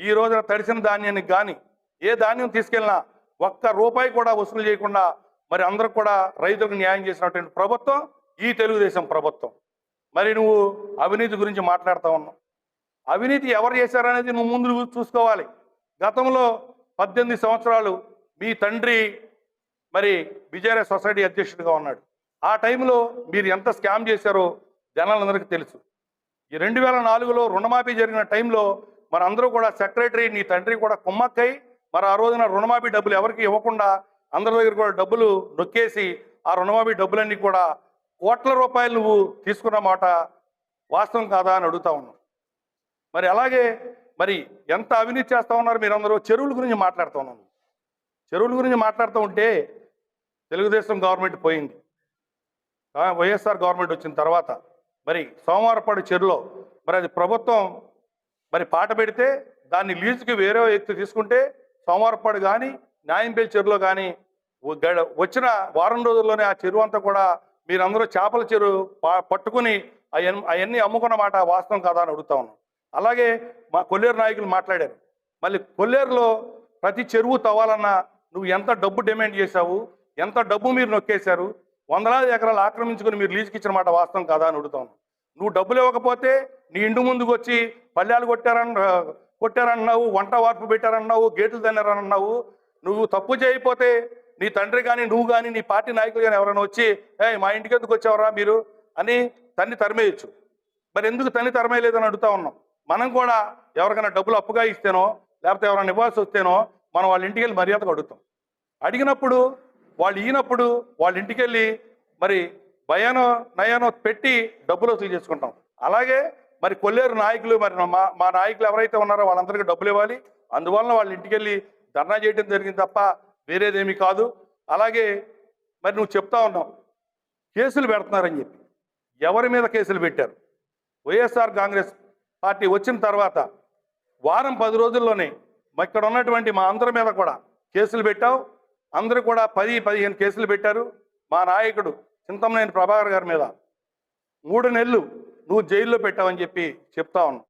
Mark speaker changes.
Speaker 1: ఈ రోజున తడిసిన ధాన్యానికి కానీ ఏ ధాన్యం తీసుకెళ్ళినా ఒక్క రూపాయి కూడా వసూలు చేయకుండా మరి అందరికి కూడా రైతులకు న్యాయం చేసినటువంటి ప్రభుత్వం ఈ తెలుగుదేశం ప్రభుత్వం. మరి నువ్వు అవినీతి గురించి మాట్లాడుతూ ఉన్నావు. అవినీతి ఎవరు చేశారనేది నువ్వు ముందు చూసుకోవాలి. గతంలో పద్దెనిమిది సంవత్సరాలు మీ తండ్రి మరి విజయరాయ సొసైటీ అధ్యక్షుడిగా ఉన్నాడు. ఆ టైంలో మీరు ఎంత స్కామ్ చేశారో జనాలందరికీ తెలుసు. ఈ రెండు వేల నాలుగులో రుణమాఫీ జరిగిన టైంలో మరి అందరూ కూడా సెక్రటరీ నీ తండ్రి కూడా కుమ్మక్కై మరి ఆ రోజున రుణమాఫీ డబ్బులు ఎవరికి ఇవ్వకుండా అందరి దగ్గర కూడా డబ్బులు నొక్కేసి ఆ రుణమాఫీ డబ్బులన్నీ కూడా కోట్ల రూపాయలు నువ్వు తీసుకున్న మాట వాస్తవం కాదా అని అడుగుతా ఉన్నావు మరి అలాగే మరి ఎంత అవినీతి చేస్తా ఉన్నారు మీరందరూ? చెరువుల గురించి మాట్లాడుతూ ఉన్నాను చెరువుల గురించి మాట్లాడుతూ ఉంటే తెలుగుదేశం గవర్నమెంట్ పోయింది. వైఎస్ఆర్ గవర్నమెంట్ వచ్చిన తర్వాత మరి సోమవారపాడు చెరువులో మరి అది ప్రభుత్వం మరి పాట పెడితే దాన్ని లీజుకి వేరే వ్యక్తి తీసుకుంటే సోమవారపాడు కానీ న్యాయంపల్లి చెరువులో కానీ గడ- వచ్చిన వారం రోజుల్లోనే ఆ చెరువు అంతా కూడా మీరందరూ చేపల చెరువు పట్టుకుని అవన్నీ అవన్నీ అమ్ముకున్న మాట వాస్తవం కాదా అని అడుగుతా ఉన్నాం అలాగే మా కొల్లేరు నాయకులు మాట్లాడారు. మళ్ళీ కొల్లేరులో ప్రతి చెరువు తవ్వాలన్నా నువ్వు ఎంత డబ్బు డిమాండ్ చేశావు ఎంత డబ్బు మీరు నొక్కేశారు వందలాది ఎకరాలు ఆక్రమించుకుని మీరు లీజుకి ఇచ్చిన మాట వాస్తవం కాదా అని అడుగుతాను నువ్వు డబ్బులు ఇవ్వకపోతే నీ ఇంటి ముందుకు వచ్చి పల్లెలు కొట్టారని కొట్టారన్నావు వంట వార్పు పెట్టారన్నావు గేట్లు తిన్నారన్నావు నువ్వు తప్పు చేయకపోతే నీ తండ్రి కానీ నువ్వు కానీ నీ పార్టీ నాయకులు కానీ ఎవరైనా వచ్చి ఏ మా ఇంటికి ఎందుకు వచ్చేవరా మీరు? అని తన్ని తరిమేయచ్చు. మరి ఎందుకు తన్ని తరమేయలేదని అడుగుతా ఉన్నాం. మనం కూడా ఎవరికైనా డబ్బులు అప్పుగా ఇస్తేనో లేకపోతే ఎవరైనా ఇవ్వాల్సి వస్తేనో మనం వాళ్ళ ఇంటికి వెళ్ళి మర్యాదగా అడుగుతాం. అడిగినప్పుడు వాళ్ళు ఈనప్పుడు వాళ్ళ ఇంటికి వెళ్ళి మరి భయానో నయానో పెట్టి డబ్బులు వసూలు చేసుకుంటాం. అలాగే మరి కొల్లేరు నాయకులు మరి మా మా నాయకులు ఎవరైతే ఉన్నారో వాళ్ళందరికీ డబ్బులు ఇవ్వాలి. అందువలన వాళ్ళ ఇంటికి వెళ్ళి ధర్నా చేయడం జరిగింది తప్ప వేరేదేమీ కాదు. అలాగే మరి నువ్వు చెప్తా ఉన్నావు కేసులు పెడుతున్నారని చెప్పి. ఎవరి మీద కేసులు పెట్టారు? వైఎస్ఆర్ కాంగ్రెస్ పార్టీ వచ్చిన తర్వాత వారం పది రోజుల్లోనే మా ఇక్కడ ఉన్నటువంటి మా అందరి మీద కూడా కేసులు పెట్టావు. అందరూ కూడా పది పదిహేను కేసులు పెట్టారు. మా నాయకుడు చింతమనేని ప్రభాకర్ గారి మీద మూడు నెలలు నువ్వు జైల్లో పెట్టావని చెప్పి చెప్తా ఉన్నావు.